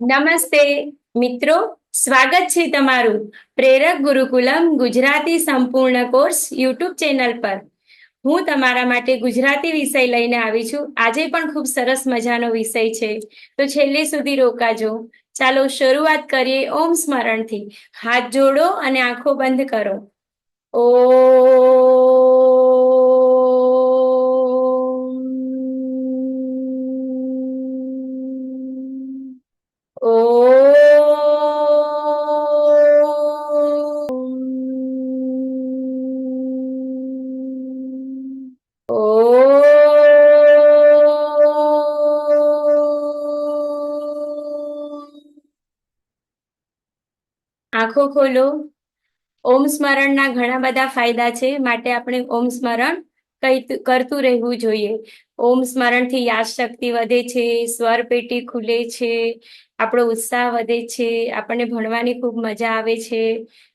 નમસ્તે, મિત્રો. સ્વાગત છે તમારું પ્રેરક ગુરુકુલમ ગુજરાતી સંપૂર્ણ કોર્સ યુટ્યુબ ચેનલ પર. હું તમારા માટે ગુજરાતી વિષય લઈને આવી છું. આજે પણ ખૂબ સરસ મજાનો વિષય છે. તો છેલ્લે સુધી રોકાજો. ચાલો શરૂઆત કરીએ ઓમ સ્મરણથી. હાથ જોડો અને આંખો બંધ કરો. ઓ આંખો ખોલો. ઓમ સ્મરણના ઘણા બધા ફાયદા છે. માટે આપણે ઓમ સ્મરણ કરતું રહેવું જોઈએ. ઓમ સ્મરણથી યાદશક્તિ વધે છે, સ્વર પેટી ખુલે છે, આપણો ઉત્સાહ વધે છે, આપણને ભણવાની ખૂબ મજા આવે છે,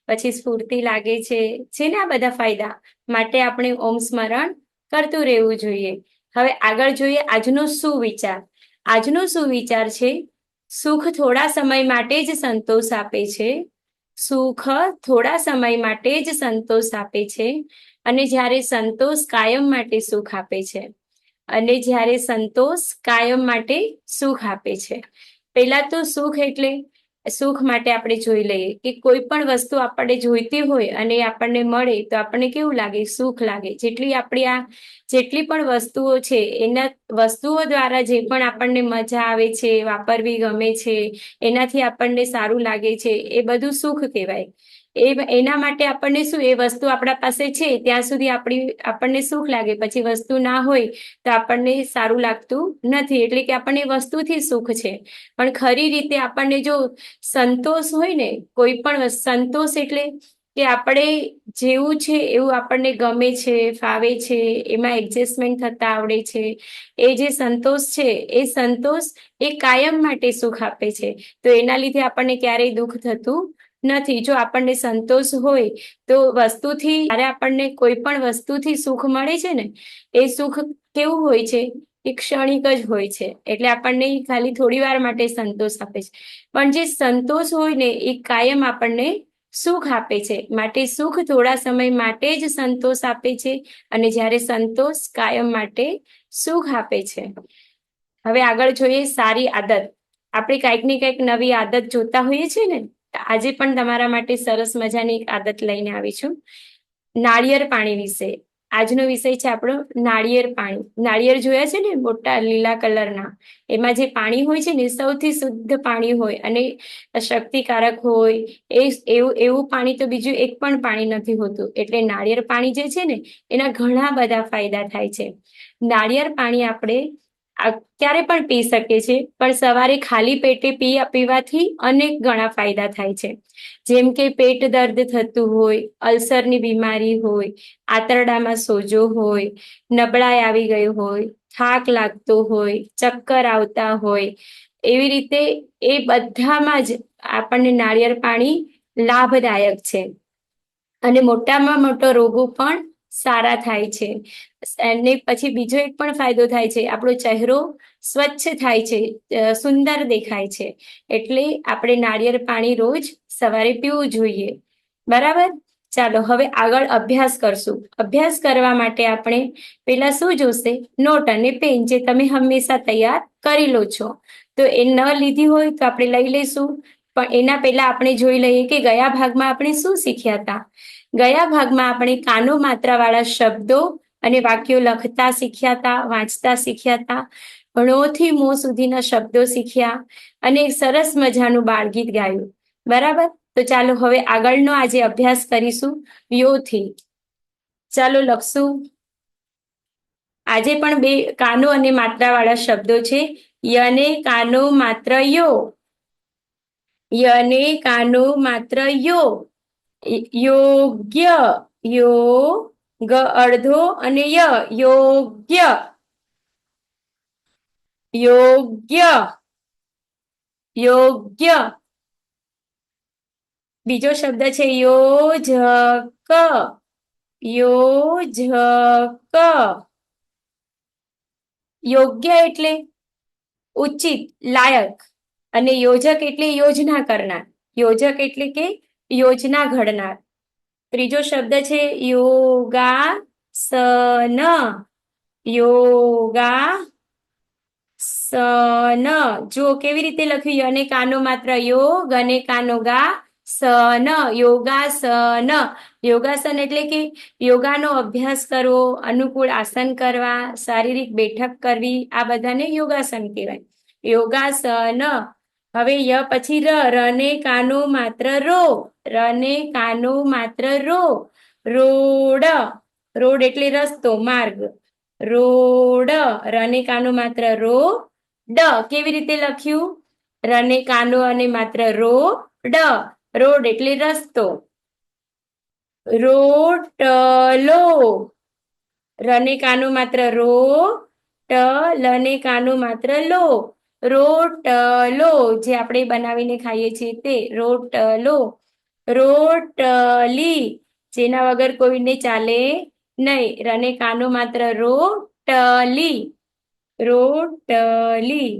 પછી સ્ફૂર્તિ લાગે છે છે ને આ બધા ફાયદા માટે આપણે ઓમ સ્મરણ કરતું રહેવું જોઈએ. હવે આગળ જોઈએ આજનો શું વિચાર. આજનો શું વિચાર છે? સુખ થોડા સમય માટે જ સંતોષ આપે છે. સુખ થોડા સમય માટે જ સંતોષ આપે છે અને જ્યારે સંતોષ કાયમ માટે સુખ આપે છે. અને જ્યારે સંતોષ કાયમ માટે સુખ આપે છે. પહેલા તો સુખ એટલે સુખ માટે આપણે જોઈ લઈએ કે કોઈ પણ વસ્તુ આપણને જોઈતી હોય અને આપણને મળે તો આપણને કેવું લાગે? સુખ લાગે. જેટલી આપણી આ જેટલી પણ વસ્તુઓ છે, એના વસ્તુઓ દ્વારા જે પણ આપણને મજા આવે છે, વાપરવી ગમે છે, એનાથી આપણને સારું લાગે છે, એ બધું સુખ કહેવાય. એ એના માટે આપણને શું, એ વસ્તુ આપણા પાસે છે, ત્યાં સુધી આપણી, આપણને સુખ લાગે. પછી વસ્તુ ના હોય તો આપણને સારું લાગતું નથી. એટલે કે આપણને વસ્તુથી સુખ છે. પણ ખરી રીતે આપણને જો સંતોષ હોય ને, કોઈ પણ સંતોષ એટલે કે આપણે જેવું છે એવું આપણને ગમે છે, ફાવે છે, એમાં એડજસ્ટમેન્ટ થતા આવડે છે. એ જે સંતોષ છે, એ સંતોષ એ કાયમ માટે સુખ આપે છે. તો એના લીધે આપણને ક્યારેય દુઃખ થતું નથી. જો આપણને સંતોષ હોય તો વસ્તુથી, જ્યારે આપણને કોઈ પણ વસ્તુથી સુખ મળે છે ને, એ સુખ કેવું હોય છે? એ ક્ષણિક જ હોય છે. એટલે આપણને ખાલી થોડી વાર માટે સંતોષ આપે છે. પણ જે સંતોષ હોય ને, એ કાયમ આપણને સુખ આપે છે. માટે સુખ થોડા સમય માટે જ સંતોષ આપે છે અને જ્યારે સંતોષ કાયમ માટે સુખ આપે છે. હવે આગળ જોઈએ સારી આદત. આપણે કંઈક ને કંઈક નવી આદત જોતા હોઈએ છીએ ને આજે પણ તમારા માટે સરસ મજાની એક આદત લઈને આવી છું. નાળિયેર પાણી વિશે. આજનો વિષય છે આપણો નાળિયેર પાણી. નાળિયેર જોયા છે ને મોટા લીલા કલરના? એમાં જે પાણી હોય છે ને સૌથી શુદ્ધ પાણી હોય અને શક્તિકારક હોય. એ એવું એવું પાણી તો બીજું એક પણ પાણી નથી હોતું. એટલે નાળિયેર પાણી જે છે ને એના ઘણા બધા ફાયદા થાય છે. નાળિયેર પાણી આપણે ક્યારે પણ પી શકે છે, પણ સવારે ખાલી પેટે પી પીવાથી અનેક ઘણા ફાયદા થાય છે. જેમ કે પેટ દર્દ થતું હોય, અલ્સરની બીમારી હોય, આંતરડામાં સોજો હોય, નબળાઈ આવી ગઈ હોય, થાક લાગતો હોય, ચક્કર આવતા હોય, એવી રીતે એ બધામાં જ આપણને નાળિયેર પાણી લાભદાયક છે. અને મોટામાં મોટો રોગો પણ સારા થાય છે. અને પછી બીજો એક પણ ફાયદો થાય છે, આપણો ચહેરો સ્વચ્છ થાય છે સુંદર દેખાય છે. એટલે આપણે નાળિયેર પાણી રોજ સવારે પીવું જોઈએ. બરાબર? ચાલો, હવે આગળ અભ્યાસ કરશું. અભ્યાસ કરવા માટે આપણે પેલા શું જોશે? નોટ અને પેન જે તમે હંમેશા તૈયાર કરી લો છો. તો એ ન લીધી હોય તો આપણે લઈ લઈશું. પણ એના પહેલા આપણે જોઈ લઈએ કે ગયા ભાગમાં આપણે શું શીખ્યા હતા? ગયા ભાગમાં આપણે કાનો માત્રાવાળા શબ્દો અને વાક્યો લખતા શીખ્યા હતા વાંચતા શીખ્યા હતા ભણોથી મોં સુધીના શબ્દો શીખ્યા અને સરસ મજાનું બાળગીત ગાયું. બરાબર? તો ચાલો હવે આગળનો આજે અભ્યાસ કરીશું યોથી. ચાલો લખશું. આજે પણ બે કાનો અને માત્રાવાળા શબ્દો છે. યને કાનો માત્ર યો. યને કાનો માત્ર યો. યોગ્ય યો ગ અડધો અને ય, યોગ્ય. યોગ્ય. યોગ્ય. બીજો શબ્દ છે યોજક. યોજક. યોગ્ય એટલે ઉચિત, લાયક. અને યોજક એટલે યોજના કરનાર. યોજક એટલે કે યોજના ઘડનાર ત્રીજો શબ્દ છે યોગા સન યોગા સન જો કેવી રીતે લખ્યું? અને કાનો માત્ર યોગ અને કાનો ગા સન યોગાસન. યોગાસન એટલે કે યોગાનો અભ્યાસ કરવો અનુકૂળ આસન કરવા, શારીરિક બેઠક કરવી, આ બધાને યોગાસન કહેવાય. યોગાસન. હવે ય પછી ર રને કાનો માત્ર રો રને કાનો માત્ર રો, રોડ રોડ એટલે રસ્તો, માર્ગ. રોડ રને કાનો માત્ર રો, ડ, કેવી રીતે લખ્યું? રને કાનો અને માત્ર રો, ડ, રોડ એટલે રસ્તો. રોટલો રને કાનો માત્ર રો, ટ લને કાનો માત્ર લો. રોટલો જે આપણે બનાવીને ખાઈએ છીએ તે રોટલો. રોટલી જેના વગર કોઈને ચાલે નહીં રને કાનો માત્ર રોટલી. રોટલી.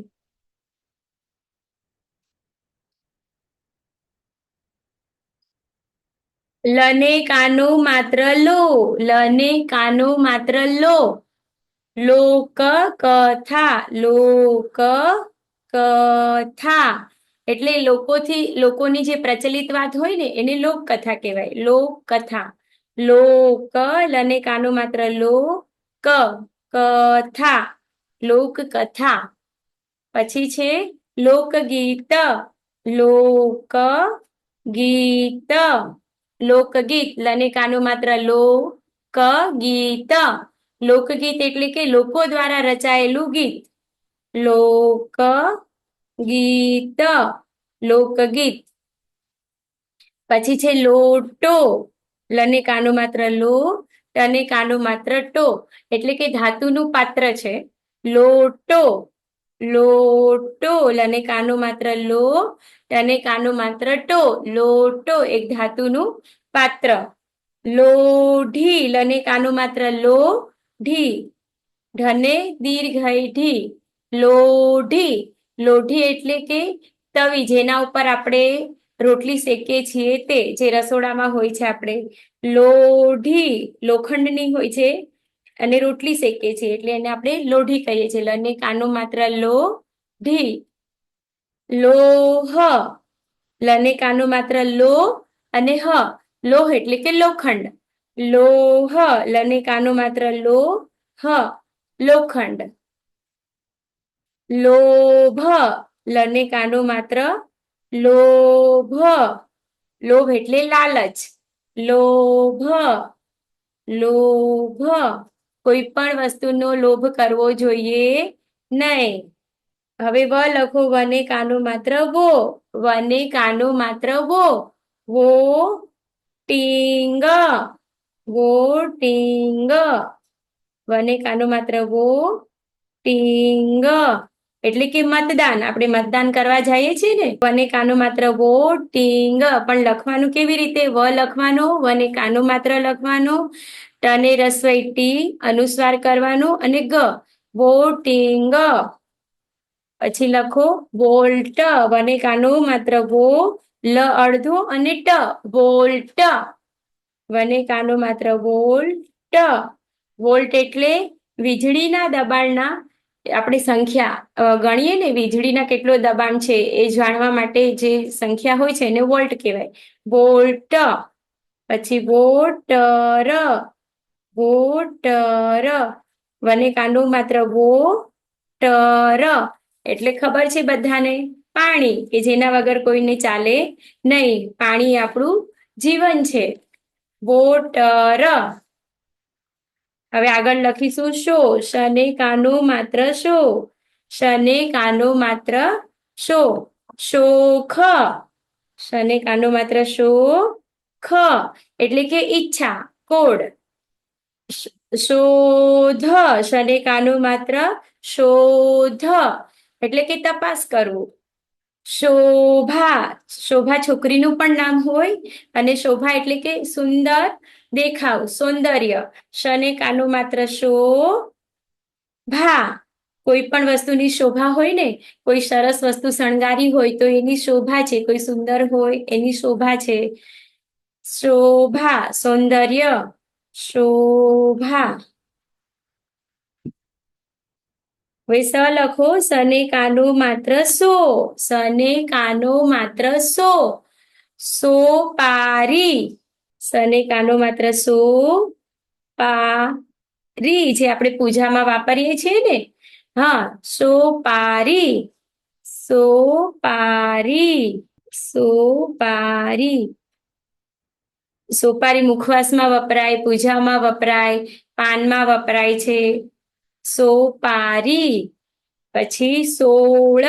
લને કાનો માત્ર લો, લને કાનો માત્ર લો. લોક કથા લોક કથા એટલે લોકોથી, લોકોની જે પ્રચલિત વાત હોય ને એને લોકકથા કહેવાય. લોકકથા. લોક લને કાનો માત્ર લોક, કથા. લોકકથા. પછી છે લોકગીત. લોક ગીત લોકગીત લને કાનો માત્ર લોક ગીત લોકગીત એટલે કે લોકો દ્વારા રચાયેલું ગીત. લોક ગીત લોકગીત. પછી છે લોટો. લને કાનો માત્ર લો ટને કાનો માત્ર ટો. એટલે કે ધાતુનું પાત્ર છે. લોટો. લોટો. લને કાનો માત્ર લો ટને કાનો માત્ર ટો. લોટો એક ધાતુનું પાત્ર. લોઢી. લને કાનો માત્ર લો, ઢી. ઢને દીર્ઘ ઢી. લોઢી. લોઢી એટલે કે તવી, જેના ઉપર આપણે રોટલી શેકીએ છીએ તે, જે રસોડામાં હોય છે આપણે. લોઢી, લોખંડની હોય છે અને રોટલી શેકીએ છીએ, એટલે એને આપણે લોઢી કહીએ છીએ. અને કાનો માત્ર લો ઢી લોહ લને કાનો માત્ર લો અને હ. લોહ એટલે કે લોખંડ. લોહ. લને કાનો માત્ર લો હ. લોખંડ. લોભ. લને કાનો માત્ર લોભ. લોભ એટલે લાલચ. લોભ. લોભ. કોઈ પણ વસ્તુનો લોભ કરવો જોઈએ નહીં. હવે વ લખો, વને કાનો માત્ર વો. વને કાનો માત્ર વો. વો ટીંગ વો ટીંગ વને કાનો માત્ર વો ટીંગ એટલે કે મતદાન. આપણે મતદાન કરવા જઈએ છીએ ને, વને કાનો માત્ર વોટિંગ પણ લખવાનું કેવી રીતે? વ લખવાનો, વને કાનો માત્ર લખવાનો, ટને રસોઈ ટી અનુસ્વાર કરવાનો અને ગ વોટિંગ પછી લખો વોલ્ટ, વને કાનો માત્ર વો, લ અડધો અને ટ, વોલ્ટ. વને કાનો માત્ર વોલ્ટ. વોલ્ટ એટલે વીજળીના દબાણના આપણે સંખ્યા ગણીએ ને, વીજળીના કેટલો દબાણ છે એ જાણવા માટે જે સંખ્યા હોય છે એને વોલ્ટ કહેવાય. વોલ્ટ, પછી વોટર વોટર, વને કાંડું માત્ર વો ટર એટલે ખબર છે બધાને? પાણી, કે જેના વગર કોઈને ચાલે નહીં. પાણી આપણું જીવન છે. વોટર હવે આગળ લખીશું, શો? શને કાનો માત્ર શો? શને કાનો માત્ર શો? શોખ. શને કાનો માત્ર શો ખ એટલે કે ઈચ્છા, કોડ. શોધ. શને કાનો માત્ર શોધ. એટલે કે તપાસ કરવું. શોભા. શોભા છોકરીનું પણ નામ હોય અને શોભા એટલે કે સુંદર દેખાવ. સૌંદર્ય. શને કાનો માત્ર શો ભા કોઈ પણ વસ્તુની શોભા હોય ને, કોઈ સરસ વસ્તુ શણગારી હોય તો એની શોભા છે. કોઈ સુંદર હોય એની શોભા છે. શોભા. સૌંદર્ય. શોભા. હવે સ લખો. સને કાનો માત્ર સો સને કાનો માત્ર સો સો પારી સને કાનો માત્ર સો પારી જે આપણે પૂજામાં વાપરીએ છીએ ને? હા, સો પારી સો પારી સો પારી. સોપારી મુખવાસમાં વપરાય, પૂજામાં વપરાય, પાનમાં વપરાય છે. સોપારી પછી સોળ.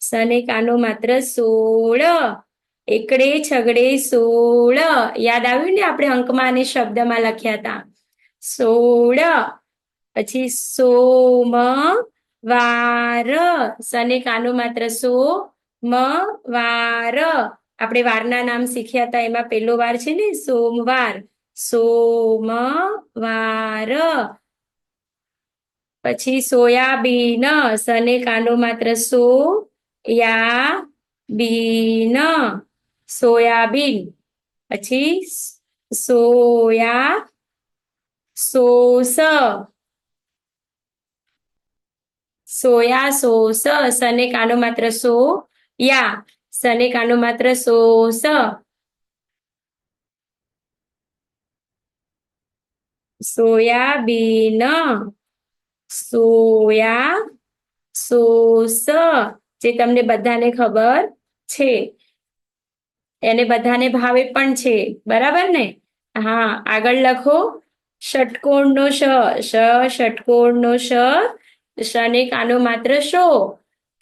સને કાનો માત્ર સોળ. એકડે છગડે સોળ. યાદ આવ્યું ને આપણે અંકમાં અને શબ્દમાં લખ્યા હતા? સોળ. પછી સોમ વાર. સને કાનો માત્ર સો મ વાર. આપણે વારના નામ શીખ્યા હતા, એમાં પહેલો વાર છે ને? સોમવાર. સોમવાર પછી સોયાબીન. સને કાનો માત્ર સો યા બીન સોયાબીન. પછી સોયા સોસ. Soya sauce. સને કાનો માત્ર સો યા સને કાનો માત્ર સોસ. સોયાબીન. Soya sauce. જે તમને બધાને ખબર છે. એને બધાને ભાવે પણ છે. બરાબર ને? હા, આગળ લખો. ષટકોણનો શ શ ષટકોણનો શ શને કાનો માત્ર શો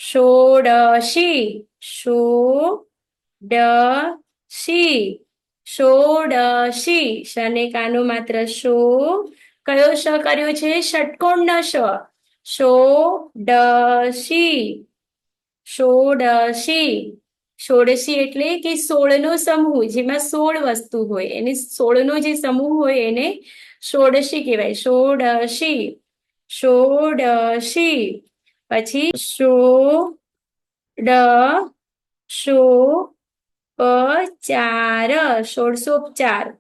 ષોડશી શો ડ શી ષોડશી શને કાનો માત્ર શો કયો શ કર્યો છે? ષટકોણનો શ ષોડશી ષોડશી ષોડશી એટલે કે સોળનો સમૂહ, જેમાં સોળ વસ્તુ હોય. એને સોળનો જે સમૂહ હોય એને ષોડશી કહેવાય. ષોડશી ષોડશી, પછી શો ડ શો ચાર ષોડશોપચાર.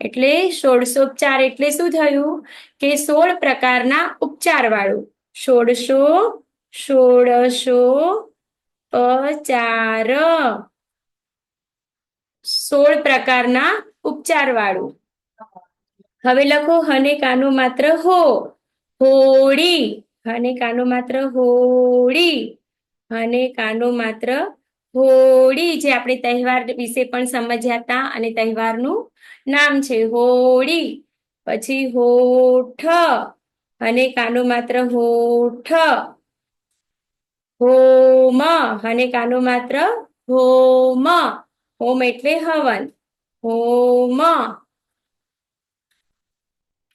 એટલે ષોડશોપચાર એટલે શું થયું? કે સોળ પ્રકારના ઉપચાર વાળું ષોડશો ષોડશો ચાર સોળ પ્રકારના ઉપચાર વાળું હવે લખો, હને કાનો માત્ર હો, હોળી. હને કાનો માત્ર હોળી. હને કાનો માત્ર હોળી. જે આપણે તહેવાર વિશે પણ સમજ્યા હતા અને તહેવારનું નામ છે હોળી. પછી હોઠ. અને કાનો માત્ર હોઠ. હોમ. અને કાનો માત્ર? હોમ. હોમ એટલે હવન. હોમ.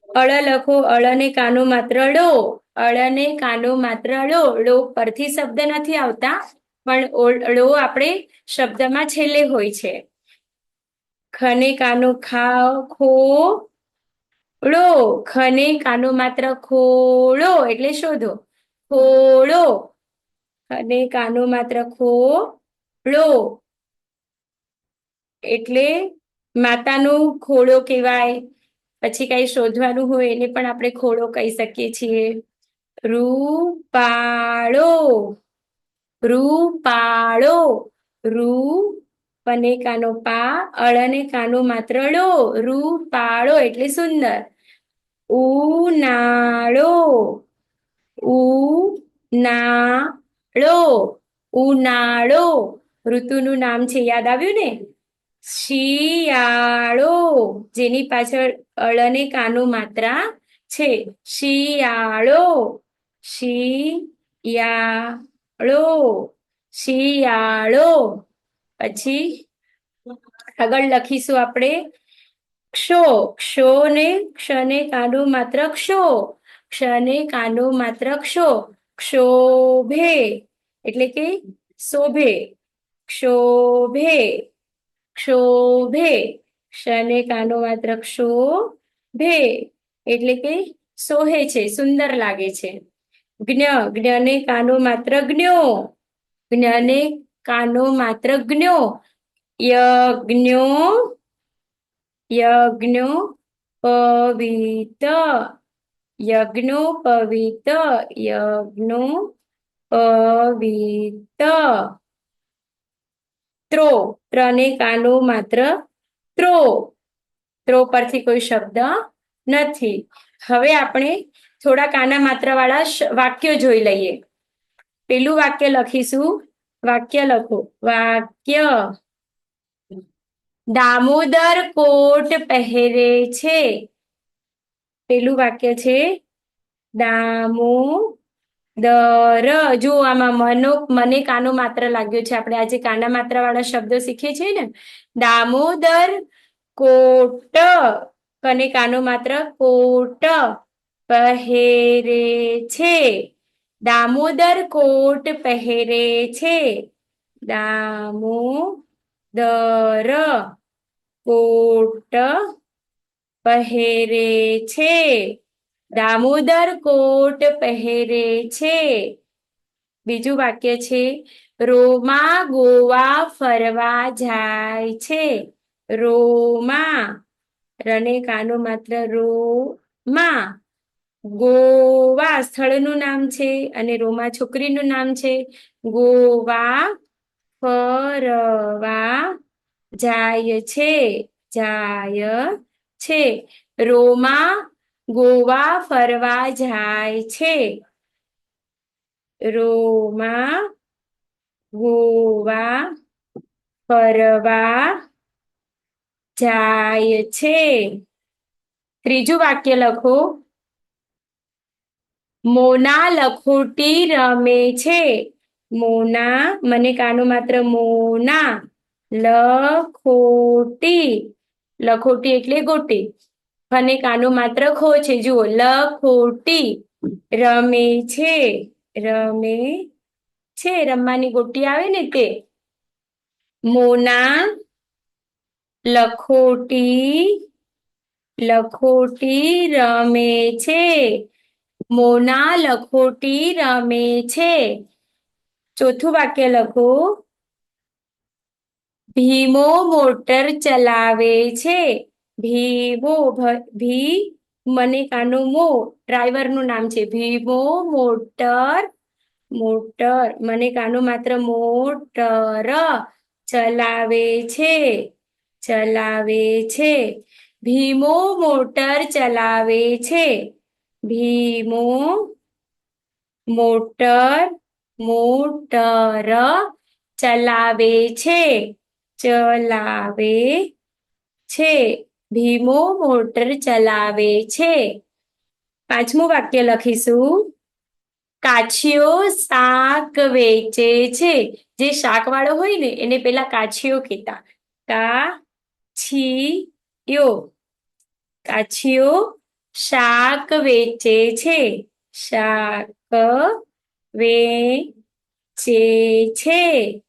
અળ લખો અળને કાનો માત્ર ળો. અળને કાનો માત્ર ડો ડો પરથી શબ્દ નથી આવતા, પણ ડો આપણે શબ્દમાં છેલ્લે હોય છે. ખને કાનો ખાઓ ખો ડો ખને કાનો માત્ર ખોળો એટલે શોધો. ખોળો. ખને કાનો માત્ર ખોળો. એટલે માતાનો ખોળો કહેવાય. પછી કઈ શોધવાનું હોય એને પણ આપણે ખોળો કહી શકીએ છીએ. રૂપાળો. રૂપાળો. રૂ પને કાનો પા, અળ અને કાનો માત્ર ળો. રૂપાળો એટલે સુંદર. ઉનાળો. ઉનાળો ઉનાળો. ઋતુનું નામ છે, યાદ આવ્યું ને? શિયાળો. જેની પાછળ અળને કાનો માત્રા છે. શિયાળો. શિયાળો. શિયાળો. પછી આગળ લખીશું આપણે. ક્ષો ક્ષો ને ક્ષને કાનો માત્ર ક્ષો. ક્ષને કાનો માત્ર ક્ષો. ક્ષોભે, એટલે કે શોભે. ક્ષોભે ક્ષોભે. ક્ષને કાનો માત્ર ક્ષોભે, એટલે કે સોહે છે, સુંદર લાગે છે. જ્ઞ, જ્ઞને કાનો માત્ર જ્ઞો. જ્ઞને કાનો માત્ર જ્ઞો. યજ્ઞો યજ્ઞો પવિત યજ્ઞો પવિત યજ્ઞો પવિત ત્રો ત્રને કાનો માત્ર ત્રો ત્રો પરથી કોઈ શબ્દ નથી. હવે આપણે થોડા કાના માત્ર વાળા વાક્યો જોઈ લઈએ. પેલું વાક્ય લખીશું. વાક્ય લખો. વાક્ય. દામોદર કોટ પહેરે છે. પેલું વાક્ય છે, દામો દર. જો આમાં મનો, મને કાનો માત્ર લાગ્યો છે. આપણે આજે કાના માત્ર વાળા શબ્દો શીખીએ છીએ ને? દામોદર કોટ કને કાનો માત્ર કોટ પહેરે છે. દામોદર કોટ પહેરે છે. દામોદર કોટ પહેરે છે. દામોદર કોટ પહેરે છે. બીજું વાક્ય છે, રોમા ગોવા ફરવા જાય છે. રોમા, રને કાનો માત્ર રોમા. ગોવા સ્થળનું નામ છે અને રોમા છોકરીનું નામ છે. ગોવા ફરવા જાય છે. જાય છે. રોમા ગોવા ફરવા જાય છે. રોમા ગોવા ફરવા જાય છે. ત્રીજું વાક્ય લખો. મોના લખોટી રમે છે. મોના, મને કાનો માત્ર મોના લખોટી લખોટી એટલે ગોટી. અને કાનો માત્ર ખો છે, જુઓ, લખોટી. રમે છે રમે છે, રમવાની ગોટી આવે ને તે. મોના, લખોટી લખોટી રમે છે. મોના, લખોટી રમે છે. ચોથું વાક્ય લખો. ભીમો મોટર ચલાવે છે. ભીમો ભી મને કાનો મો ડ્રાઈવરનું નામ છે. ભીમો મોટર મોટર, મને કાનો માત્ર મોટર ચલાવે છે ચલાવે છે. ભીમો મોટર ચલાવે છે. ભીમો મોટર મોટર ચલાવે છે. ચલાવે છે. ભીમો મોટર ચલાવે છે. પાંચમું વાક્ય લખીશું. કાછીઓ શાક વેચે છે. જે શાક વાળો હોય ને, એને પેલા કાછીઓ કહેતા. કા છી કાછીઓ શાક વેચે છે. શાક વેચે છે.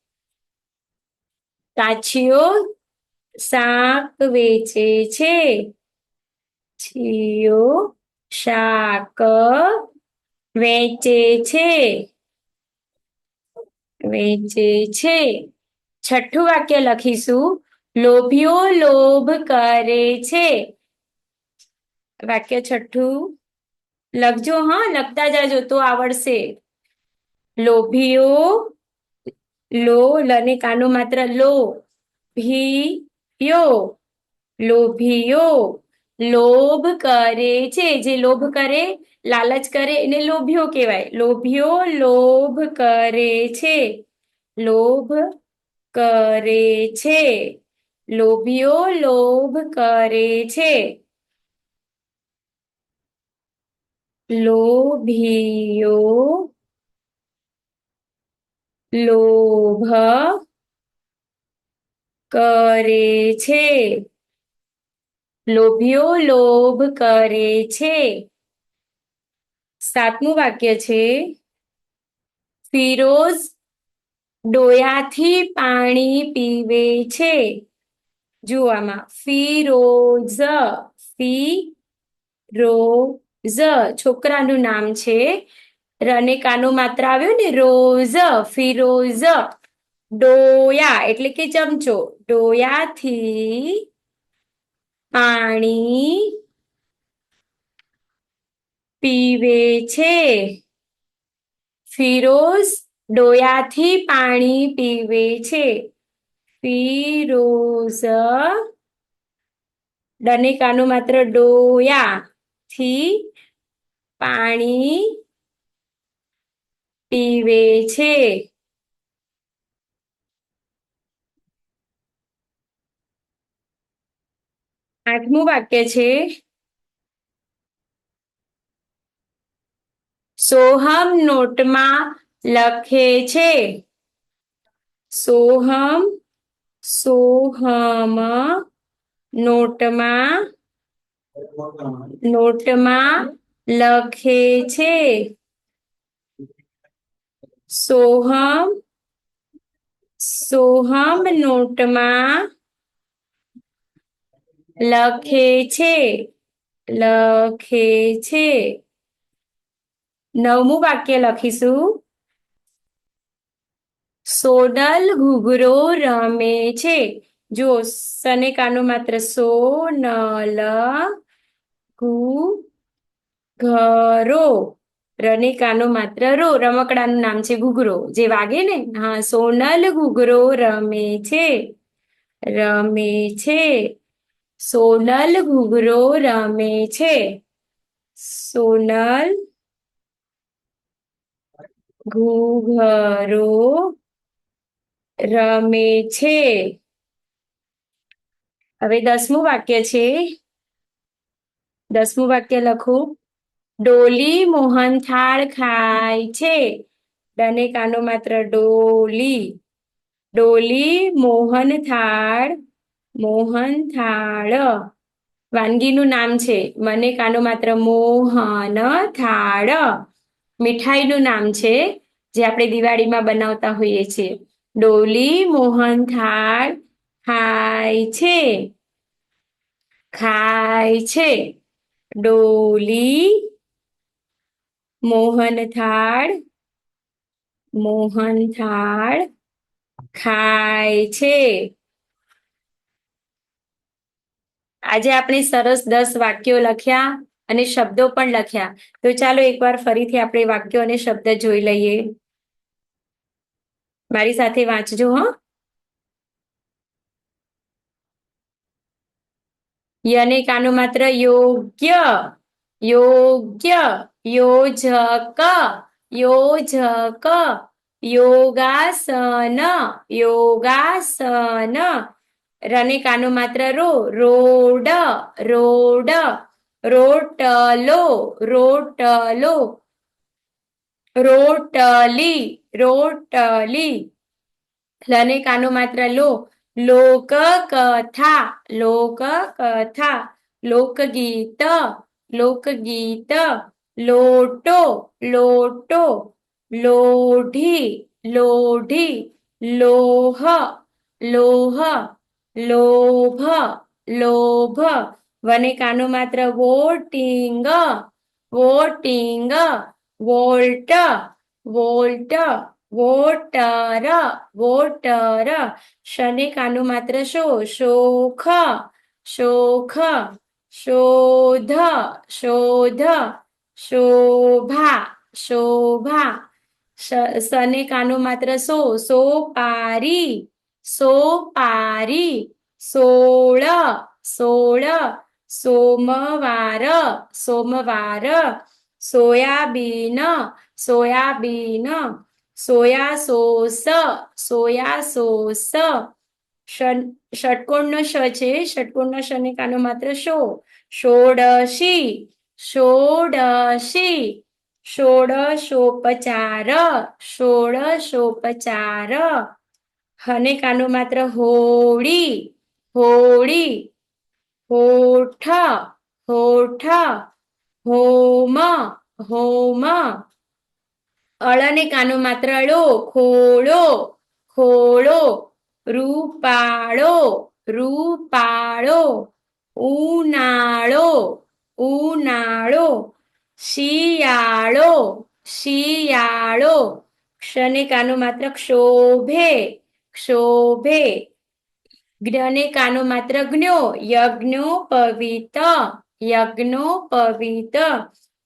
કાછીઓ શાક વેચે છે. છીઓ શાક વેચે છે. વેચે છે. છઠ્ઠું વાક્ય લખીશું. લોભીઓ લોભ કરે છે. વાક્ય છઠ્ઠું. લખજો, હા, લખતા જાજો તો આવડશે. લોભીઓ લો લને કાનો માત્ર લો. ભી યો લોભીઓ લોભ કરે છે. જે લોભ કરે, લાલચ કરે, એને લોભ્યો કહેવાય. લોભ્યો લોભ કરે છે. લોભ કરે છે. લોભ્યો લોભ કરે છે. લોભીઓ લોભ કરે છે. લોભીઓ લોભ કરે છે. સાતમું વાક્ય છે, ફિરોઝ ડોયાથી પાણી પીવે છે. જોવામાં, ફિરોઝ ફી રો ઝ છોકરાનું નામ છે રને કાનું માત્ર આવ્યું ને રોઝ, ફિરોઝ, ડોયા, એટલે કે ચમચો, ડોયાથી પાણી પીવે છે. ફિરોઝ ડોયાથી પાણી પીવે છે. ફિરોઝ ડનેકાનું માત્ર ડોયા થી પાણી પીવે છે. આઠમું વાક્ય છે. સોહમ નોટમાં લખે છે. સોહમ સોહમ નોટમાં નોટમાં લખે છે. સોહમ સોહમ નોટમાં લખે છે લખે છે. નવમું વાક્ય લખીશું. સોડલ ઘૂઘરો રમે છે. જો સનેકાનું માત્ર સોનલ ઘુ ઘરો રનિકાનું માત્ર રો, રમકડાનું નામ છે ઘૂઘરો. જે વાગે ને? હા, સોનલ ઘૂઘરો રમે છે. રમે છે. સોનલ ઘૂઘરો રમે છે. સોનલ ઘૂઘરો રમે છે. હવે દસમું વાક્ય છે. દસમું વાક્ય લખું. ડોલી મોહનથાળ ખાય છે. ડને કાનો માત્ર ડોલી. ડોલી મોહનથાળ મોહનથાળ વાનગીનું નામ છે, મને કાનો માત્ર મોહન થાળ. મીઠાઈનું નામ છે, જે આપણે દિવાળીમાં બનાવતા હોઈએ છીએ. ડોલી મોહન થાળ ખાય છે. ખાય છે. ડોલી મોહનથાળ મોહનથાળ ખાય છે. આજે આપણે સરસ દસ વાક્યો લખ્યા અને શબ્દો પણ લખ્યા. તો ચાલો એકવાર ફરીથી આપણે વાક્યો અને શબ્દ જોઈ લઈએ. મારી સાથે વાંચજો, હો. યને કાનું માત્ર યોગ્ય યોગ્ય યોજક યોજક, યોગાસન યોગાસન. રને કાનો માત્ર રો, રોડ રોડ, રોટલો રોટલો. રોટલી રોટલી. લને કાનો માત્ર લો લોક કથા લોક કથા લોકગીત લોકગીત. લોટો લોટો લોઢી લોઢી લોહ લોહ લોભ લોભ વને કાનો માત્ર voting voting volt volt water water શને કાનું માત્ર શો શોખ શોખ શોધ શોધ શોભા શોભા સને કાનો માત્ર સો સો પારી સો પારી, સોળ સોળ, સોમવાર સોમવાર, soybean soybean soya sauce soya sauce ષટકોણનો શ છે, ષટકોણનો શ ને કાનો માત્ર શો ષોડશી ષોડશી ષોડશોપચાર ષોડશોપચાર હને કાનો માત્ર હોળી હોળી હોઠ હોઠ હોમ હોમ અળને કાનો માત્ર ળો ખોળો ખોળો રૂપાળો રૂપાળો ઉનાળો ઉનાળો, શિયાળો શિયાળો. ક્ષને માત્ર ક્ષોભે ક્ષોભે. જ્ઞને માત્ર જ્ઞો, યજ્ઞો પવિત યજ્ઞો પવિત.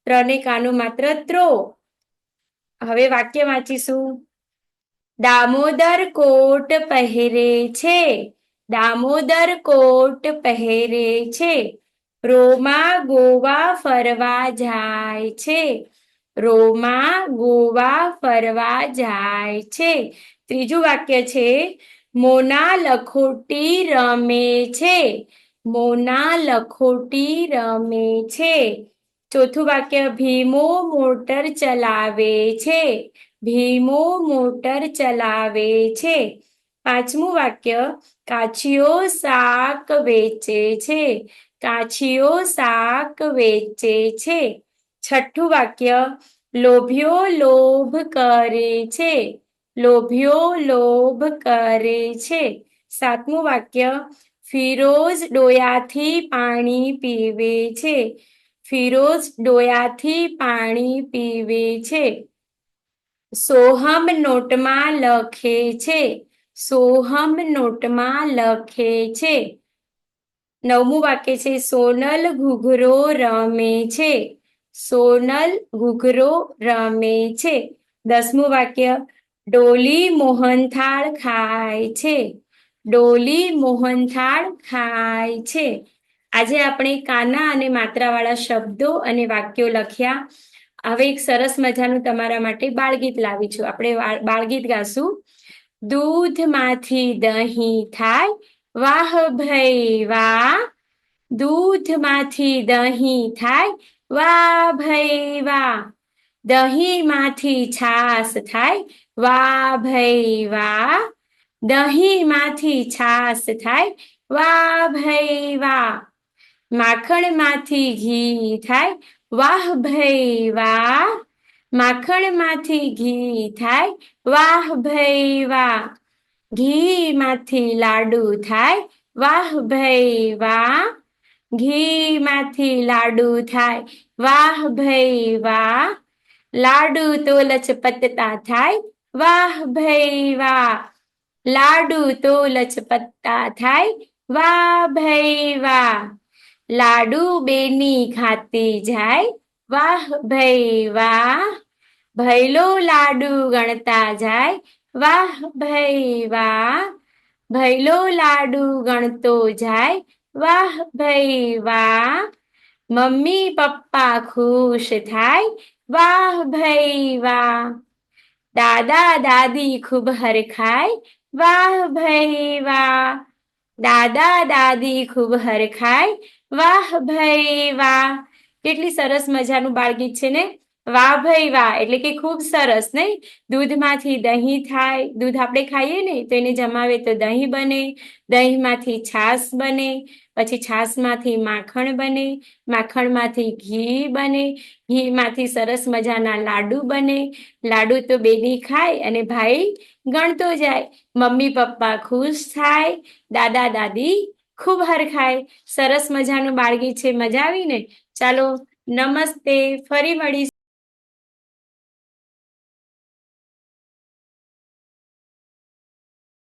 ત્રને કાનો માત્ર ત્રો. હવે વાક્ય વાંચીશું. દામોદર કોટ પહેરે છે. દામોદર કોટ પહેરે છે. રોમા ગોવા ફરવા જાય છે. રોમા ગોવા ફરવા જાય છે. ત્રીજું વાક્ય છે, મોના લખોટી રમે છે. મોના લખોટી રમે છે. ચોથું વાક્ય, ભીમો મોટર ચલાવે છે. ભીમો મોટર ચલાવે છે. પાંચમું વાક્ય કાચીઓ શાક વેચે છે. કાચીઓ શાક વેચે છે. છઠ્ઠું વાક્ય, લોભ્યો લોભ કરે છે. લોભ્યો લોભ કરે છે. સાતમું વાક્ય, ફિરોઝ ડોયાથી પાણી પીવે છે. ફિરોઝ ડોયાથી પાણી પીવે છે. સોહમ નોટમાં લખે છે. સોહમ નોટમાં લખે છે. નવમું વાક્ય છે, સોનલ ઘૂઘરો રમે છે. સોનલ ઘૂઘરો રમે છે. દસમું વાક્ય, ડોલી મોહનથાળ ખાય છે. ડોલી મોહનથાળ ખાય છે. આજે આપણે કાના અને માત્રાવાળા શબ્દો અને વાક્યો લખ્યા. હવે એક સરસ મજાનું તમારા માટે બાળગીત લાવી છું આપણે બાળગીત ગાશું. દૂધમાંથી દહીં થાય વાહ ભઈ વાહ. દૂધમાંથી દહીં થાય. વાહ ભઈ વાહ. દહીંમાંથી છાસ થાય. વાહ ભઈ વાહ. દહીંમાંથી છાસ થાય. વાહ ભઈ વાહ. માખણમાંથી ઘી થાય. વાહ ભઈ વાહ. માખણમાંથી ઘી થાય. વાહ ભઈ વાહ. ઘીમાંથી લાડુ થાય. વાહ ભાઈ વાહ, ઘીમાંથી લાડુ થાય. વાહ ભાઈ વાહ, લાડુ તો લચપતતા થાય. વાહ ભાઈ વાહ, લાડુ તો લચપતતા થાય. વાહ ભાઈ વાહ, લાડુ બેની ખાતી જાય. વાહ ભાઈ વાહ ભૈલો લાડુ ગણતા જાય. વાહ ભાઈ વાહ ભૈલો લાડુ ગણતો જાય. વાહ ભાઈ વાહ, મમ્મી પપ્પા ખુશ થાય. વાહ ભાઈ વાહ, દાદા દાદી ખૂબ હરખાય. વાહ ભાઈ વાહ, દાદા દાદી ખૂબ હરખાય. વાહ ભાઈ વાહ, કેટલી સરસ મજાનું બાળગીત છે ને? વાહ ભાઈ વાહ, એટલે કે ખૂબ સરસ, નહીં? દૂધમાંથી દહીં થાય, દૂધ આપણે ખાઈએ ને, તો એને જમાવે તો દહીં બને, દહીંમાંથી છાશ બને, પછી છાશમાંથી માખણ બને, માખણમાંથી ઘી બને, ઘીમાંથી સરસ મજાના લાડુ બને, લાડુ તો બેબી ખાય અને ભાઈ ગણતો જાય. મમ્મી, પપ્પા ખુશ થાય, દાદા, દાદી ખૂબ હરખાય. સરસ મજાનું બાળગી છે, મજા આવી ને? ચાલો, નમસ્તે, ફરી મળીશું.